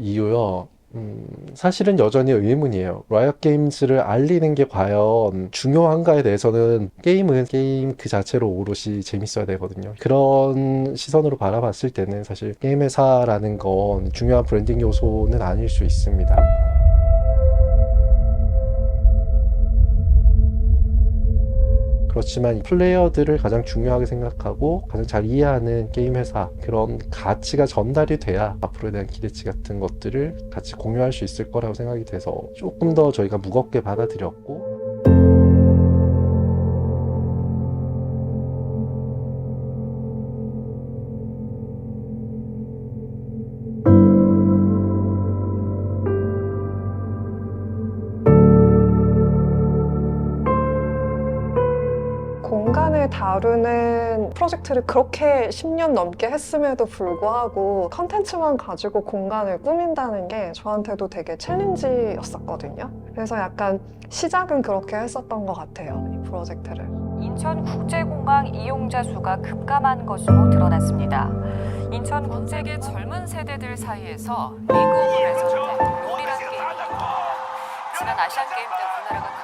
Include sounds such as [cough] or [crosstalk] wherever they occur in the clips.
이유요. 음, 사실은 여전히 의문이에요. 라이엇 게임즈를 알리는 게 과연 중요한가에 대해서는 게임은 게임 그 자체로 오롯이 재밌어야 되거든요. 그런 시선으로 바라봤을 때는 사실 게임 회사라는 건 중요한 브랜딩 요소는 아닐 수 있습니다. 그렇지만 이 플레이어들을 가장 중요하게 생각하고 가장 잘 이해하는 게임 회사 그런 가치가 전달이 돼야 앞으로에 대한 기대치 같은 것들을 같이 공유할 수 있을 거라고 생각이 돼서 조금 더 저희가 무겁게 받아들였고 프로젝트를 그렇게 10년 넘게 했음에도 불구하고 컨텐츠만 가지고 공간을 꾸민다는 게 저한테도 되게 챌린지였었거든요. 그래서 약간 시작은 그렇게 했었던 것 같아요, 이 프로젝트를. 인천국제공항 이용자 수가 급감한 것으로 드러났습니다. 인천국제계 젊은 세대들 사이에서 리그 오브 레전드 롤이라는 게임이 지난 아시안 게임 때 우리나라가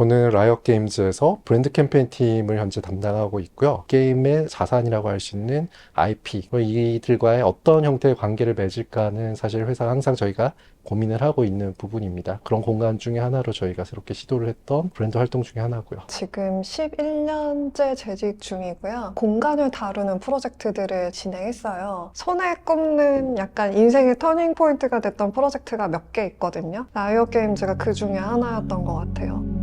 저는 라이엇 게임즈에서 브랜드 캠페인 팀을 현재 담당하고 있고요. 게임의 자산이라고 할 수 있는 IP, 이들과의 어떤 형태의 관계를 맺을까는 사실 회사가 항상 저희가 고민을 하고 있는 부분입니다. 그런 공간 중에 하나로 저희가 새롭게 시도를 했던 브랜드 활동 중에 하나고요. 지금 11년째 재직 중이고요. 공간을 다루는 프로젝트들을 진행했어요. 손에 꼽는 약간 인생의 터닝 포인트가 됐던 프로젝트가 몇 개 있거든요. 라이어 게임즈가 그 중에 하나였던 것 같아요.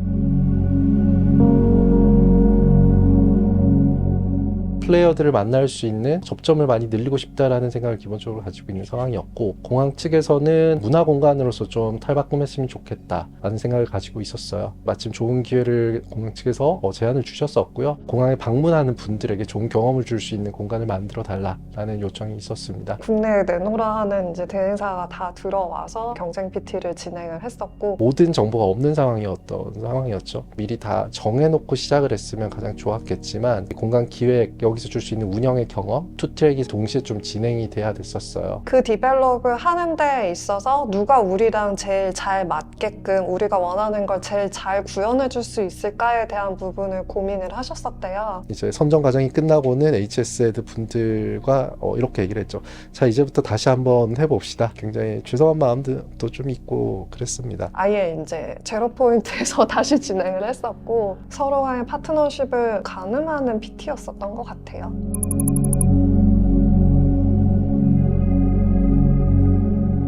플레이어들을 만날 수 있는 접점을 많이 늘리고 싶다라는 생각을 기본적으로 가지고 있는 상황이었고 공항 측에서는 문화 공간으로서 좀 탈바꿈했으면 좋겠다라는 생각을 가지고 있었어요. 마침 좋은 기회를 공항 측에서 어, 제안을 주셨었고요. 공항에 방문하는 분들에게 좋은 경험을 줄 수 있는 공간을 만들어 달라라는 요청이 있었습니다. 국내에 내놓으라 하는 이제 대행사가 다 들어와서 경쟁 PT를 진행을 했었고 모든 정보가 없는 상황이었던 상황이었죠. 미리 다 정해놓고 시작을 했으면 가장 좋았겠지만 공간 기획 여기 서 줄 수 있는 운영의 경험 투 트랙이 동시에 좀 진행이 돼야 됐었어요. 그 디벨롭을 하는 데 있어서 누가 우리랑 제일 잘 맞게끔 우리가 원하는 걸 제일 잘 구현해 줄 수 있을까에 대한 부분을 고민을 하셨었대요. 이제 선정 과정이 끝나고는 HS 헤드 분들과 어, 이렇게 얘기를 했죠. 자 이제부터 다시 한번 해봅시다. 굉장히 죄송한 마음도 좀 있고 그랬습니다. 아예 이제 제로 포인트에서 [laughs] 다시 진행을 했었고 서로와의 파트너십을 가능하는 PT였었던 것 같아요.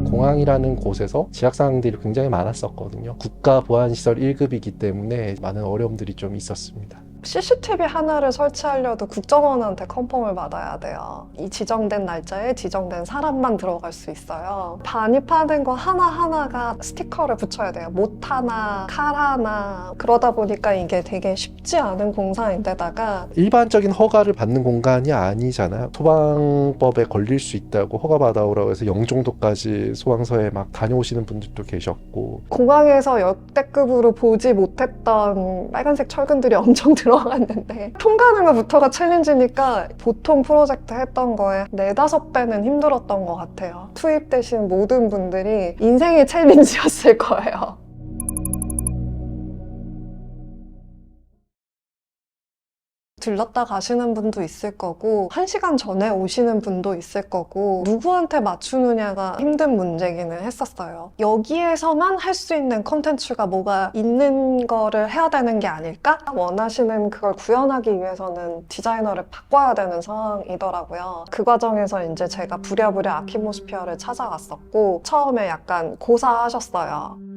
공항이라는 곳에서 지약 사항들이 굉장히 많았었거든요. 국가 보안 시설 1급이기 때문에 많은 어려움들이 좀 있었습니다. CCTV 하나를 설치하려도 국정원한테 컨펌을 받아야 돼요. 이 지정된 날짜에 지정된 사람만 들어갈 수 있어요. 반입하는 거 하나하나가 스티커를 붙여야 돼요. 못 하나, 칼 하나. 그러다 보니까 이게 되게 쉽지 않은 공사인데다가 일반적인 허가를 받는 공간이 아니잖아요. 소방법에 걸릴 수 있다고 허가 받아오라고 해서 영종도까지 소방서에 막 다녀오시는 분들도 계셨고 공항에서 역대급으로 보지 못했던 빨간색 철근들이 [laughs] 엄청 들어 갔는데 통과하는 것부터가 챌린지니까 보통 프로젝트 했던 거에 네다섯 배는 힘들었던 것 같아요. 투입되신 모든 분들이 인생의 챌린지였을 [laughs] 거예요. 들렀다 가시는 분도 있을 거고, 한 시간 전에 오시는 분도 있을 거고, 누구한테 맞추느냐가 힘든 문제기는 했었어요. 여기에서만 할 수 있는 컨텐츠가 뭐가 있는 거를 해야 되는 게 아닐까? 원하시는 그걸 구현하기 위해서는 디자이너를 바꿔야 되는 상황이더라고요. 그 과정에서 이제 제가 부랴부랴 아키모스피어를 찾아왔었고, 처음에 약간 고사하셨어요.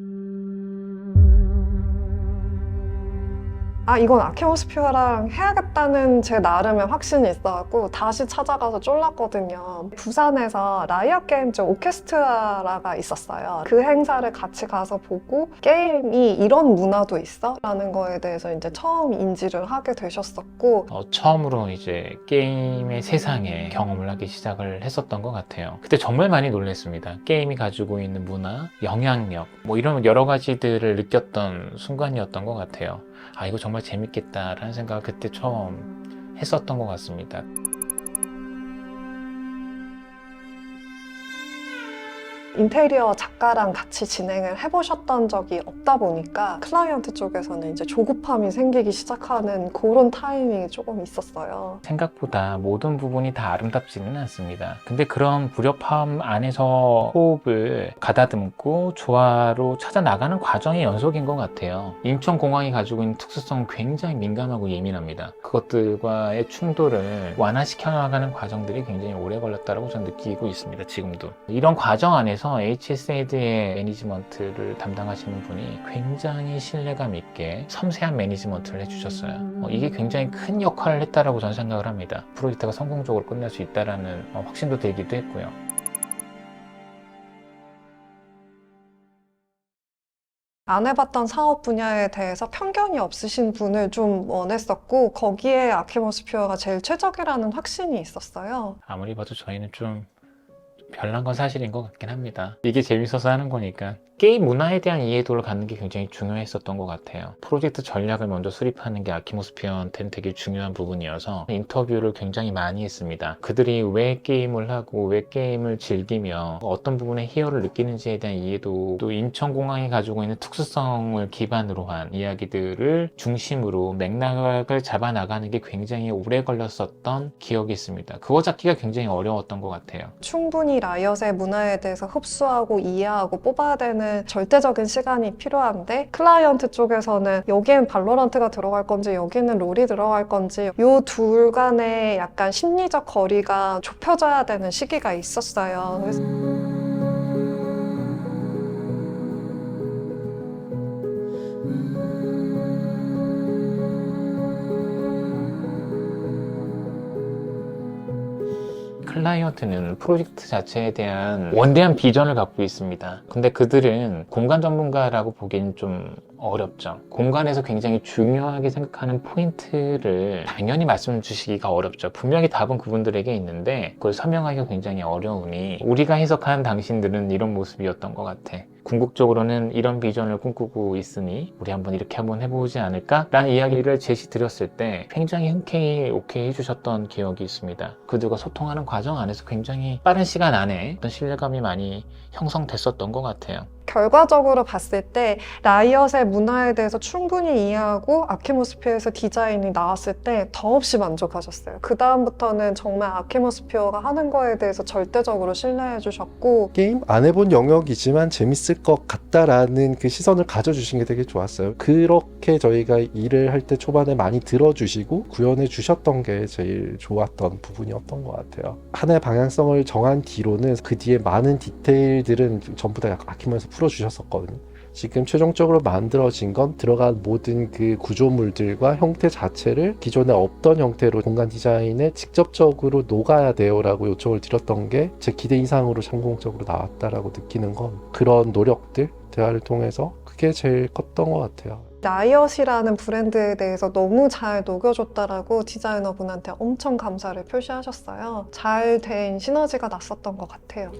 아 이건 아키모스피어랑 해야겠다는 제 나름의 확신이 있어갖고 다시 찾아가서 쫄랐거든요. 부산에서 라이어 게임즈 오케스트라가 있었어요. 그 행사를 같이 가서 보고 게임이 이런 문화도 있어? 라는 거에 대해서 이제 처음 인지를 하게 되셨었고 어, 처음으로 이제 게임의 세상에 경험을 하기 시작을 했었던 것 같아요. 그때 정말 많이 놀랐습니다. 게임이 가지고 있는 문화, 영향력, 뭐 이런 여러 가지들을 느꼈던 순간이었던 것 같아요. 아, 이거 정말 재밌겠다라는 생각을 그때 처음 했었던 것 같습니다. 인테리어 작가랑 같이 진행을 해보셨던 적이 없다 보니까 클라이언트 쪽에서는 이제 조급함이 생기기 시작하는 그런 타이밍이 조금 있었어요. 생각보다 모든 부분이 다 아름답지는 않습니다. 근데 그런 불협화음 안에서 호흡을 가다듬고 조화로 찾아 나가는 과정의 연속인 것 같아요. 인천공항이 가지고 있는 특수성은 굉장히 민감하고 예민합니다. 그것들과의 충돌을 완화시켜 나가는 과정들이 굉장히 오래 걸렸다고 저는 느끼고 있습니다. 지금도. 이런 과정 안에서 HSA드의 매니지먼트를 담당하시는 분이 굉장히 신뢰감 있게 섬세한 매니지먼트를 해주셨어요. 어, 이게 굉장히 큰 역할을 했다라고 저는 생각을 합니다. 프로젝트가 성공적으로 끝날 수 있다라는 어, 확신도 들기도 했고요. 안 해봤던 사업 분야에 대해서 편견이 없으신 분을 좀 원했었고 거기에 아키모스피어가 제일 최적이라는 확신이 있었어요. 아무리 봐도 저희는 좀 별난 건 사실인 것 같긴 합니다. 이게 재밌어서 하는 거니까. 게임 문화에 대한 이해도를 갖는 게 굉장히 중요했었던 것 같아요. 프로젝트 전략을 먼저 수립하는 게 아키모스피어한테는 되게 중요한 부분이어서 인터뷰를 굉장히 많이 했습니다. 그들이 왜 게임을 하고 왜 게임을 즐기며 어떤 부분에 희열을 느끼는지에 대한 이해도 또 인천공항이 가지고 있는 특수성을 기반으로 한 이야기들을 중심으로 맥락을 잡아 나가는 게 굉장히 오래 걸렸었던 기억이 있습니다. 그거 잡기가 굉장히 어려웠던 것 같아요. 충분히 라이엇의 문화에 대해서 흡수하고 이해하고 뽑아야 되는 절대적인 시간이 필요한데 클라이언트 쪽에서는 여기엔 발로란트가 들어갈 건지 여기는 롤이 들어갈 건지 요 둘 간의 약간 심리적 거리가 좁혀져야 되는 시기가 있었어요. 그래서 클라이언트는 프로젝트 자체에 대한 원대한 비전을 갖고 있습니다. 근데 그들은 공간 전문가라고 보기엔 좀 어렵죠. 공간에서 굉장히 중요하게 생각하는 포인트를 당연히 말씀 주시기가 어렵죠. 분명히 답은 그분들에게 있는데 그걸 설명하기가 굉장히 어려우니 우리가 해석한 당신들은 이런 모습이었던 것 같아. 궁극적으로는 이런 비전을 꿈꾸고 있으니 우리 한번 이렇게 한번 해보지 않을까? 라는 이야기를 제시 드렸을 때 굉장히 흔쾌히 오케이 해주셨던 기억이 있습니다. 그들과 소통하는 과정 안에서 굉장히 빠른 시간 안에 어떤 신뢰감이 많이 형성됐었던 것 같아요. 결과적으로 봤을 때 라이엇의 문화에 대해서 충분히 이해하고 아키모스피어에서 디자인이 나왔을 때 더없이 만족하셨어요. 그 다음부터는 정말 아키모스피어가 하는 거에 대해서 절대적으로 신뢰해 주셨고 게임 안 해본 영역이지만 재밌을 것 같다라는 그 시선을 가져주신 게 되게 좋았어요. 그렇게 저희가 일을 할 때 초반에 많이 들어주시고 구현해 주셨던 게 제일 좋았던 부분이었던 것 같아요. 하나의 방향성을 정한 뒤로는 그 뒤에 많은 디테일들은 전부 다 아키모에서 풀어주셨었거든요. 지금 최종적으로 만들어진 건 들어간 모든 그 구조물들과 형태 자체를 기존에 없던 형태로 공간 디자인에 직접적으로 녹아야 돼요라고 요청을 드렸던 게 제 기대 이상으로 성공적으로 나왔다라고 느끼는 건 그런 노력들 대화를 통해서 그게 제일 컸던 것 같아요. 라이엇이라는 브랜드에 대해서 너무 잘 녹여줬다라고 디자이너분한테 엄청 감사를 표시하셨어요. 잘 된 시너지가 났었던 것 같아요.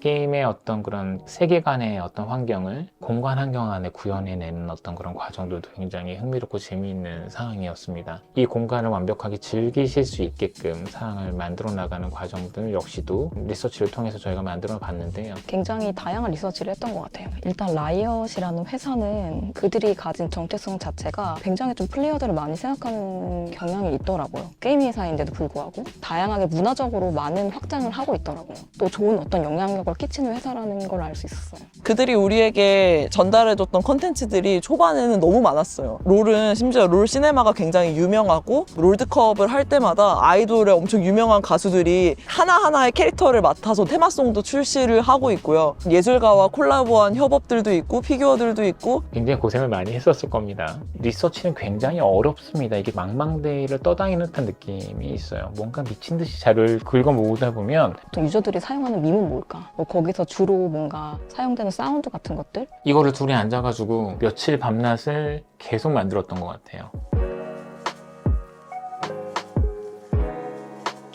게임의 어떤 그런 세계관의 어떤 환경을 공간 환경 안에 구현해내는 어떤 그런 과정들도 굉장히 흥미롭고 재미있는 상황이었습니다. 이 공간을 완벽하게 즐기실 수 있게끔 상황을 만들어 나가는 과정들 역시도 리서치를 통해서 저희가 만들어 봤는데요. 굉장히 다양한 리서치를 했던 것 같아요. 일단 라이엇이라는 회사는 그들이 가진 정체성 자체가 굉장히 좀 플레이어들을 많이 생각하는 경향이 있더라고요. 게임 회사인데도 불구하고 다양하게 문화적으로 많은 확장을 하고 있더라고요. 또 좋은 어떤 영향력 을 영향력을 끼치는 회사라는 걸 알 수 있었어요. 그들이 우리에게 전달해줬던 컨텐츠들이 초반에는 너무 많았어요. 롤은 심지어 롤 시네마가 굉장히 유명하고 롤드컵을 할 때마다 아이돌의 엄청 유명한 가수들이 하나하나의 캐릭터를 맡아서 테마송도 출시를 하고 있고요. 예술가와 콜라보한 협업들도 있고 피규어들도 있고 굉장히 고생을 많이 했었을 겁니다. 리서치는 굉장히 어렵습니다. 이게 망망대해를 떠다니는 듯한 느낌이 있어요. 뭔가 미친 듯이 자료를 긁어 모으다 보면 또 유저들이 사용하는 밈은 뭘까? 뭐 거기서 주로 뭔가 사용되는 사운드 같은 것들? 이거를 둘이 앉아가지고 며칠 밤낮을 계속 만들었던 것 같아요.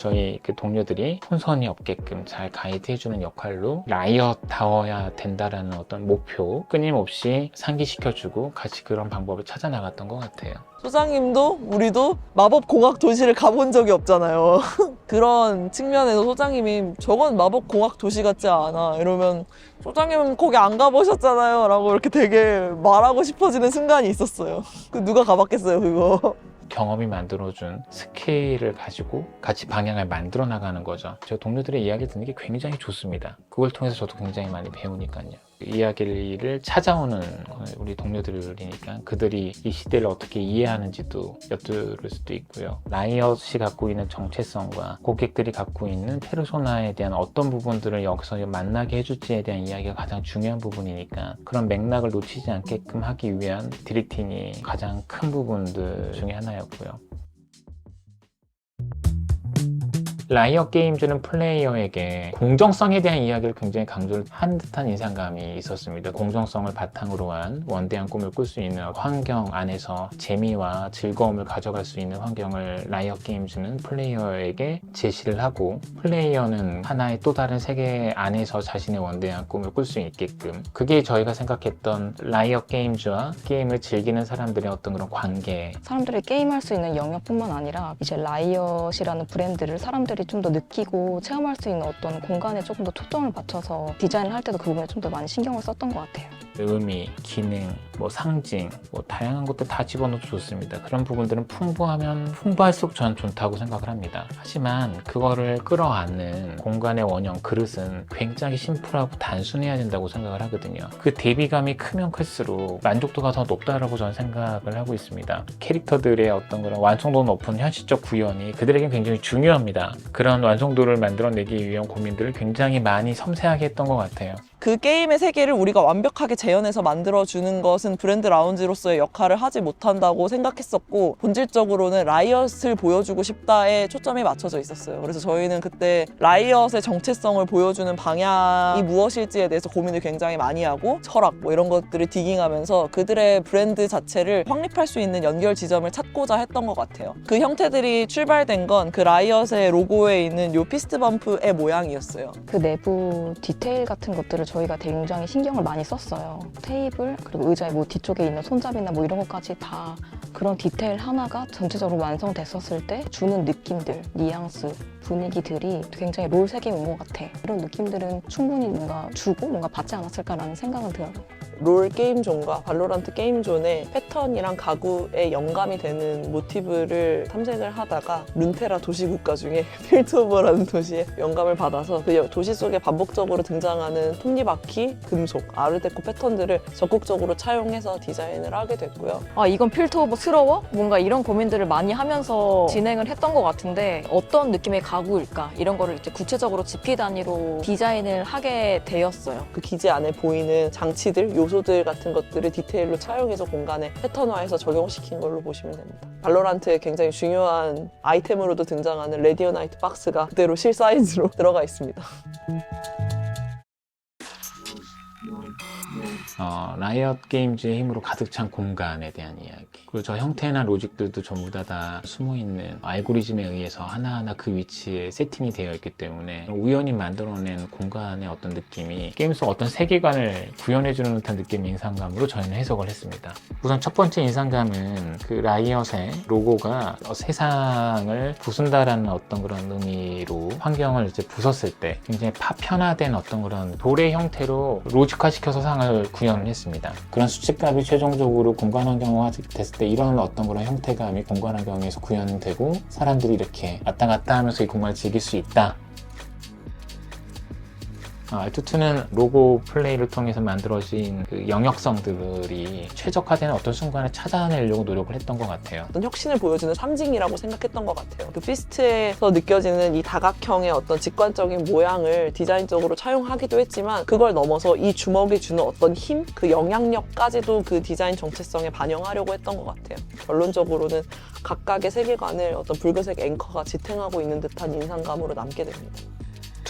저희 그 동료들이 혼선이 없게끔 잘 가이드해주는 역할로 라이엇다워야 된다라는 어떤 목표 끊임없이 상기시켜주고 같이 그런 방법을 찾아 나갔던 것 같아요. 소장님도 우리도 마법 공학 도시를 가본 적이 없잖아요. [laughs] 그런 측면에서 소장님이 저건 마법 공학 도시 같지 않아 이러면 소장님은 거기 안 가보셨잖아요 라고 이렇게 되게 말하고 싶어지는 순간이 있었어요. 그 누가 가봤겠어요 그거. 경험이 만들어준 스케일을 가지고 같이 방향을 만들어 나가는 거죠. 저 동료들의 이야기 듣는 게 굉장히 좋습니다. 그걸 통해서 저도 굉장히 많이 배우니까요. 이야기를 찾아오는 우리 동료들이니까 그들이 이 시대를 어떻게 이해하는지도 엿들을 수도 있고요. 라이엇이 갖고 있는 정체성과 고객들이 갖고 있는 페르소나에 대한 어떤 부분들을 여기서 만나게 해줄지에 대한 이야기가 가장 중요한 부분이니까 그런 맥락을 놓치지 않게끔 하기 위한 드리팅이 가장 큰 부분들 중에 하나였고요. 라이어 게임즈는 플레이어에게 공정성에 대한 이야기를 굉장히 강조를 한 듯한 인상감이 있었습니다. 공정성을 바탕으로 한 원대한 꿈을 꿀 수 있는 환경 안에서 재미와 즐거움을 가져갈 수 있는 환경을 라이어 게임즈는 플레이어에게 제시를 하고 플레이어는 하나의 또 다른 세계 안에서 자신의 원대한 꿈을 꿀 수 있게끔 그게 저희가 생각했던 라이어 게임즈와 게임을 즐기는 사람들의 어떤 그런 관계 사람들이 게임할 수 있는 영역뿐만 아니라 이제 라이엇이라는 브랜드를 사람들 이 좀 더 느끼고 체험할 수 있는 어떤 공간에 조금 더 초점을 맞춰서 디자인을 할 때도 그 부분에 좀 더 많이 신경을 썼던 것 같아요. 의미, 기능, 뭐 상징, 뭐 다양한 것들 다 집어넣어도 좋습니다. 그런 부분들은 풍부하면 풍부할수록 저는 좋다고 생각을 합니다. 하지만 그거를 끌어안는 공간의 원형, 그릇은 굉장히 심플하고 단순해야 된다고 생각을 하거든요. 그 대비감이 크면 클수록 만족도가 더 높다라고 저는 생각을 하고 있습니다. 캐릭터들의 어떤 그런 완성도 높은 현실적 구현이 그들에게 굉장히 중요합니다. 그런 완성도를 만들어내기 위한 고민들을 굉장히 많이 섬세하게 했던 것 같아요. 그 게임의 세계를 우리가 완벽하게 재현해서 만들어주는 것은 브랜드 라운지로서의 역할을 하지 못한다고 생각했었고 본질적으로는 라이엇을 보여주고 싶다에 초점이 맞춰져 있었어요. 그래서 저희는 그때 라이엇의 정체성을 보여주는 방향이 무엇일지에 대해서 고민을 굉장히 많이 하고 철학 뭐 이런 것들을 디깅하면서 그들의 브랜드 자체를 확립할 수 있는 연결 지점을 찾고자 했던 것 같아요. 그 형태들이 출발된 건 그 라이엇의 로고에 있는 요 피스트 범프의 모양이었어요. 그 내부 디테일 같은 것들을 저희가 굉장히 신경을 많이 썼어요. 테이블 그리고 의자의 뭐 뒤쪽에 있는 손잡이나 뭐 이런 것까지 다 그런 디테일 하나가 전체적으로 완성됐었을 때 주는 느낌들, 뉘앙스, 분위기들이 굉장히 롤 세계에 온것 같아. 이런 느낌들은 충분히 뭔가 주고 뭔가 받지 않았을까라는 생각은 들어요. 롤 게임존과 발로란트 게임존의 패턴이랑 가구에 영감이 되는 모티브를 탐색을 하다가 룬테라 도시국가 중에 [laughs] 필트오버라는 도시에 영감을 받아서 그 도시 속에 반복적으로 등장하는 톱니바퀴, 금속, 아르데코 패턴들을 적극적으로 차용해서 디자인을 하게 됐고요. 아 이건 필터오버스러워? 뭔가 이런 고민들을 많이 하면서 진행을 했던 것 같은데 어떤 느낌의 가구일까 이런 거를 이제 구체적으로 지피 단위로 디자인을 하게 되었어요. 그 기지 안에 보이는 장치들, 요소들 같은 것들을 디테일로 차용해서 공간에 패턴화해서 적용시킨 걸로 보시면 됩니다. 발로란트에 굉장히 중요한 아이템으로도 등장하는 레디오나이트 박스가 그대로 실 사이즈로 [laughs] 들어가 있습니다. 어, 라이엇 게임즈의 힘으로 가득 찬 공간에 대한 이야기. 그리고 저 형태나 로직들도 전부 다, 다 숨어 있는 알고리즘에 의해서 하나하나 그 위치에 세팅이 되어 있기 때문에 우연히 만들어낸 공간의 어떤 느낌이 게임 속 어떤 세계관을 구현해주는 듯한 느낌의 인상감으로 저희는 해석을 했습니다. 우선 첫 번째 인상감은 그 라이엇의 로고가 세상을 부순다라는 어떤 그런 의미로 환경을 이제 부쉈을 때 굉장히 파편화된 어떤 그런 돌의 형태로 로직화시켜서 상을 구현을 했습니다. 그런 수치값이 최종적으로 공간 환경화 됐을 때 이런 어떤 그런 형태감이 공간 환경에서 구현되고 사람들이 이렇게 왔다 갔다 하면서 이 공간을 즐길 수 있다. 어, 알투2는 로고 플레이를 통해서 만들어진 그 영역성들이 최적화되는 어떤 순간을 찾아내려고 노력을 했던 것 같아요. 어떤 혁신을 보여주는 상징이라고 생각했던 것 같아요. 그 피스트에서 느껴지는 이 다각형의 어떤 직관적인 모양을 디자인적으로 차용하기도 했지만 그걸 넘어서 이 주먹이 주는 어떤 힘, 그 영향력까지도 그 디자인 정체성에 반영하려고 했던 것 같아요. 결론적으로는 각각의 세계관을 어떤 붉은색 앵커가 지탱하고 있는 듯한 인상감으로 남게 됩니다.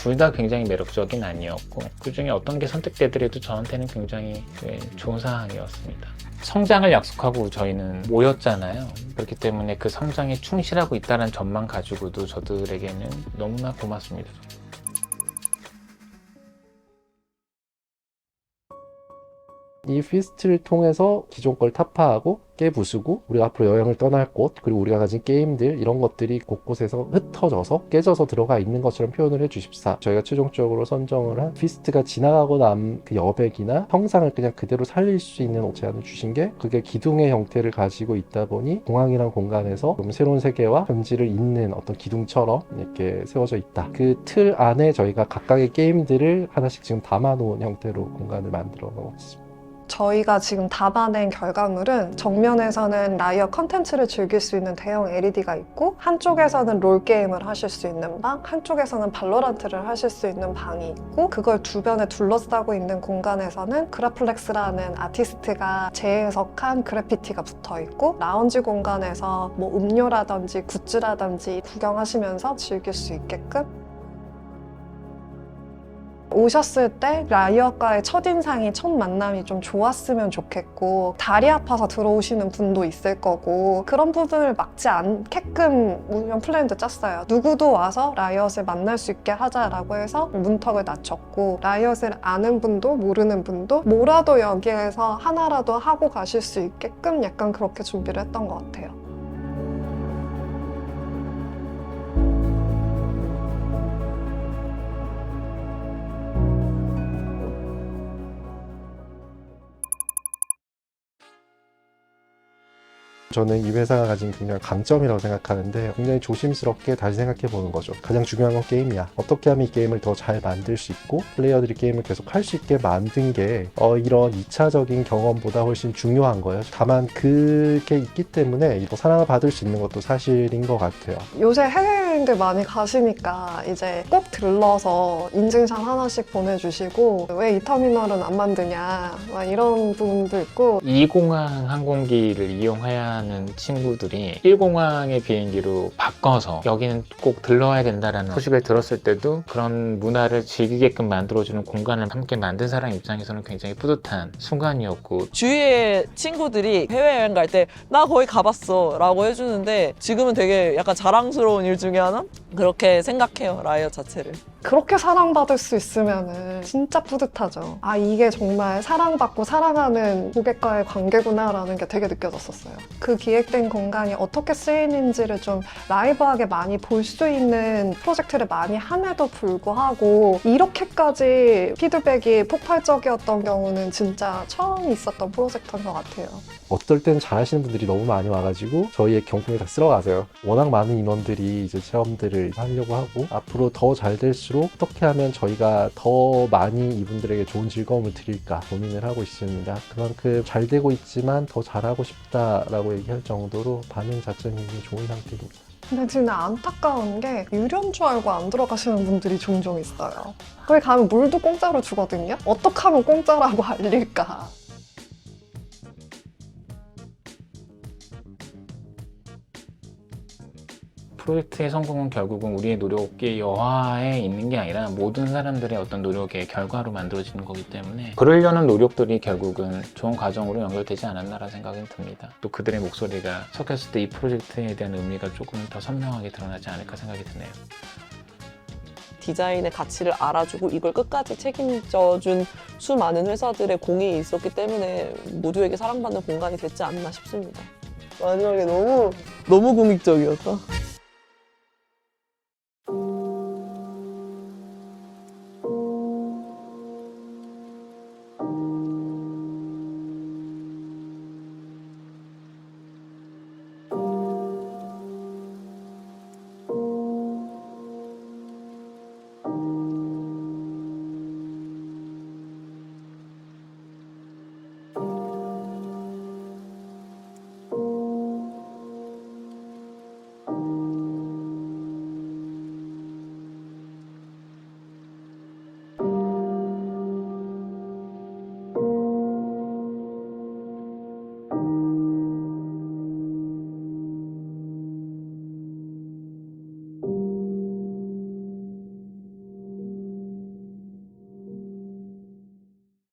둘 다 굉장히 매력적인 아니었고 그 중에 어떤 게 선택되더라도 저한테는 굉장히 네, 좋은 상황이었습니다. 성장을 약속하고 저희는 모였잖아요. 그렇기 때문에 그 성장에 충실하고 있다는 점만 가지고도 저들에게는 너무나 고맙습니다. 이 피스트를 통해서 기존 걸 타파하고 깨부수고 우리가 앞으로 여행을 떠날 곳 그리고 우리가 가진 게임들 이런 것들이 곳곳에서 흩어져서 깨져서 들어가 있는 것처럼 표현을 해주십사 저희가 최종적으로 선정을 한 피스트가 지나가고 남 그 여백이나 형상을 그냥 그대로 살릴 수 있는 제안을 주신 게 그게 기둥의 형태를 가지고 있다 보니 공항이란 공간에서 좀 새로운 세계와 현지를 잇는 어떤 기둥처럼 이렇게 세워져 있다 그 틀 안에 저희가 각각의 게임들을 하나씩 지금 담아놓은 형태로 공간을 만들어 놓았습니다. 저희가 지금 담아낸 결과물은 정면에서는 라이어 컨텐츠를 즐길 수 있는 대형 LED가 있고 한쪽에서는 롤게임을 하실 수 있는 방, 한쪽에서는 발로란트를 하실 수 있는 방이 있고 그걸 주변에 둘러싸고 있는 공간에서는 그라플렉스라는 아티스트가 재해석한 그래피티가 붙어 있고 라운지 공간에서 뭐 음료라든지 굿즈라든지 구경하시면서 즐길 수 있게끔 오셨을 때 라이어과의 첫인상이 첫 만남이 좀 좋았으면 좋겠고 다리 아파서 들어오시는 분도 있을 거고 그런 부분을 막지 않게끔 운영 플랜도 짰어요. 누구도 와서 라이엇을 만날 수 있게 하자라고 해서 문턱을 낮췄고 라이엇을 아는 분도 모르는 분도 뭐라도 여기에서 하나라도 하고 가실 수 있게끔 약간 그렇게 준비를 했던 것 같아요. 저는 이 회사가 가진 굉장히 강점이라고 생각하는데 굉장히 조심스럽게 다시 생각해 보는 거죠. 가장 중요한 건 게임이야. 어떻게 하면 이 게임을 더 잘 만들 수 있고 플레이어들이 게임을 계속 할 수 있게 만든 게 어, 이런 2차적인 경험보다 훨씬 중요한 거예요. 다만 그게 있기 때문에 더 사랑을 받을 수 있는 것도 사실인 것 같아요. 요새 해외 여행들 많이 가시니까 이제 꼭 들러서 인증샷 하나씩 보내주시고 왜 이 터미널은 안 만드냐 막 이런 부분도 있고. 2공항 항공기를 이용해야 하는 친구들이 1공항의 비행기로 바꿔서 여기는 꼭 들러야 된다라는 소식을 들었을 때도 그런 문화를 즐기게끔 만들어주는 공간을 함께 만든 사람 입장에서는 굉장히 뿌듯한 순간이었고. 주위에 친구들이 해외여행 갈 때 나 거기 가봤어 라고 해주는데 지금은 되게 약간 자랑스러운 일 중에 하나? 그렇게 생각해요 라이어 자체를 그렇게 사랑받을 수 있으면 진짜 뿌듯하죠. 아 이게 정말 사랑받고 사랑하는 고객과의 관계구나라는 게 되게 느껴졌었어요. 그 기획된 공간이 어떻게 쓰이는지를 좀 라이브하게 많이 볼 수 있는 프로젝트를 많이 함에도 불구하고 이렇게까지 피드백이 폭발적이었던 경우는 진짜 처음 있었던 프로젝트인 것 같아요. 어떨 땐 잘하시는 분들이 너무 많이 와가지고 저희의 경품에 다 쓸어가세요. 워낙 많은 인원들이 이제 체험들을 하려고 하고 앞으로 더 잘 될수 록 어떻게 하면 저희가 더 많이 이분들에게 좋은 즐거움을 드릴까 고민을 하고 있습니다. 그만큼 잘 되고 있지만 더 잘하고 싶다라고 얘기할 정도로 반응 자체는 좋은 상태입니다. 근데 진짜 안타까운 게 유료인 줄 알고 안 들어가시는 분들이 종종 있어요. 거기 가면 물도 공짜로 주거든요. 어떻게 하면 공짜라고 [laughs] 알릴까? 프로젝트의 성공은 결국은 우리의 노력의 여하에 있는 게 아니라 모든 사람들의 어떤 노력의 결과로 만들어지는 거기 때문에 그러려는 노력들이 결국은 좋은 과정으로 연결되지 않았나라는 생각이 듭니다. 또 그들의 목소리가 섞였을 때 이 프로젝트에 대한 의미가 조금 더 선명하게 드러나지 않을까 생각이 드네요. 디자인의 가치를 알아주고 이걸 끝까지 책임져준 수많은 회사들의 공이 있었기 때문에 모두에게 사랑받는 공간이 됐지 않나 싶습니다. 마지막에 너무 너무 공익적이었다.